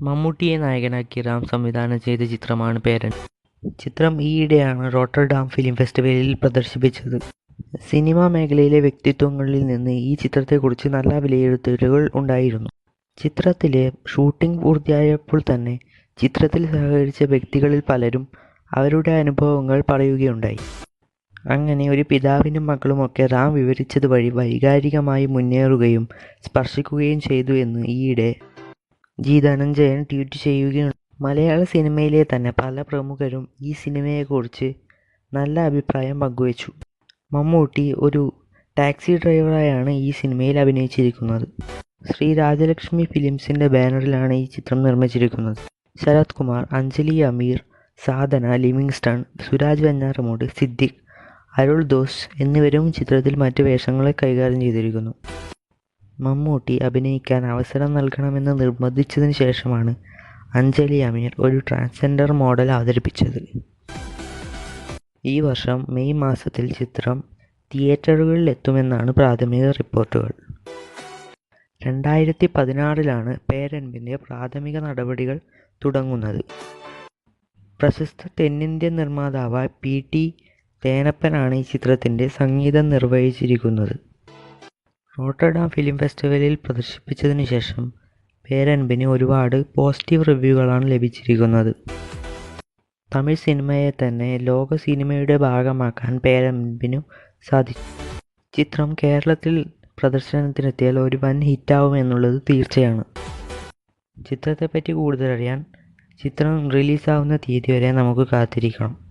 മമ്മൂട്ടിയെ നായകനാക്കി റാം സംവിധാനം ചെയ്ത ചിത്രമാണ് പേരൻ. ചിത്രം ഈയിടെയാണ് റോട്ടർഡാം ഫിലിം ഫെസ്റ്റിവലിൽ പ്രദർശിപ്പിച്ചത്. സിനിമാ മേഖലയിലെ വ്യക്തിത്വങ്ങളിൽ നിന്ന് ഈ ചിത്രത്തെക്കുറിച്ച് നല്ല വിലയിരുത്തലുകൾ ഉണ്ടായിരുന്നു. ചിത്രത്തിലെ ഷൂട്ടിംഗ് പൂർത്തിയായപ്പോൾ തന്നെ ചിത്രത്തിൽ സഹകരിച്ച വ്യക്തികളിൽ പലരും അവരുടെ അനുഭവങ്ങൾ പറയുകയുണ്ടായി. അങ്ങനെ ഒരു പിതാവിനും മക്കളുമൊക്കെ റാം വിവരിച്ചത് വഴി വൈകാരികമായി മുന്നേറുകയും സ്പർശിക്കുകയും ചെയ്തു എന്ന് ഈയിടെ ജി ധനഞ്ജയൻ ട്വീറ്റ് ചെയ്യുകയാണ് മലയാള സിനിമയിലെ തന്നെ പല പ്രമുഖരും ഈ സിനിമയെക്കുറിച്ച് നല്ല അഭിപ്രായം പങ്കുവച്ചു. മമ്മൂട്ടി ഒരു ടാക്സി ഡ്രൈവറായാണ് ഈ സിനിമയിൽ അഭിനയിച്ചിരിക്കുന്നത്. ശ്രീ രാജലക്ഷ്മി ഫിലിംസിന്റെ ബാനറിലാണ് ഈ ചിത്രം നിർമ്മിച്ചിരിക്കുന്നത്. ശരത് കുമാർ അഞ്ജലി അമീർ സാധന ലിവിങ്സ്റ്റൺ സുരാജ് വെഞ്ഞാറമൂട് സിദ്ദിഖ് അരുൾ ദോസ് എന്നിവരും ചിത്രത്തിൽ മറ്റ് വേഷങ്ങളെ കൈകാര്യം ചെയ്തിരിക്കുന്നു. മമ്മൂട്ടി അഭിനയിക്കാൻ അവസരം നൽകണമെന്ന് നിർബന്ധിച്ചതിന് ശേഷമാണ് അഞ്ജലി അമീർ ഒരു ട്രാൻസ്ജെൻഡർ മോഡൽ അവതരിപ്പിച്ചത്. ഈ വർഷം മെയ് മാസത്തിൽ ചിത്രം തിയേറ്ററുകളിൽ എത്തുമെന്നാണ് പ്രാഥമിക റിപ്പോർട്ടുകൾ. രണ്ടായിരത്തി പതിനാറിലാണ് പേരൻപിന്റെ പ്രാഥമിക നടപടികൾ തുടങ്ങുന്നത്. പ്രശസ്ത തെന്നിന്ത്യൻ നിർമ്മാതാവ് പി ടി തേനപ്പനാണ് ഈ ചിത്രത്തിന്റെ സംഗീതം നിർവഹിച്ചിരിക്കുന്നത്. റോട്ടർഡാം ഫിലിം ഫെസ്റ്റിവലിൽ പ്രദർശിപ്പിച്ചതിന് ശേഷം പേരൻപിന് ഒരുപാട് പോസിറ്റീവ് റിവ്യൂകളാണ് ലഭിച്ചിരിക്കുന്നത്. തമിഴ് സിനിമയെ തന്നെ ലോക സിനിമയുടെ ഭാഗമാക്കാൻ പേരൻപിനു സാധിച്ചു. ചിത്രം കേരളത്തിൽ പ്രദർശനത്തിനെത്തിയാൽ ഒരു വൻ ഹിറ്റാവും എന്നുള്ളത് തീർച്ചയാണ്. ചിത്രത്തെപ്പറ്റി കൂടുതലറിയാൻ ചിത്രം റിലീസാവുന്ന തീയതി വരെ നമുക്ക് കാത്തിരിക്കണം.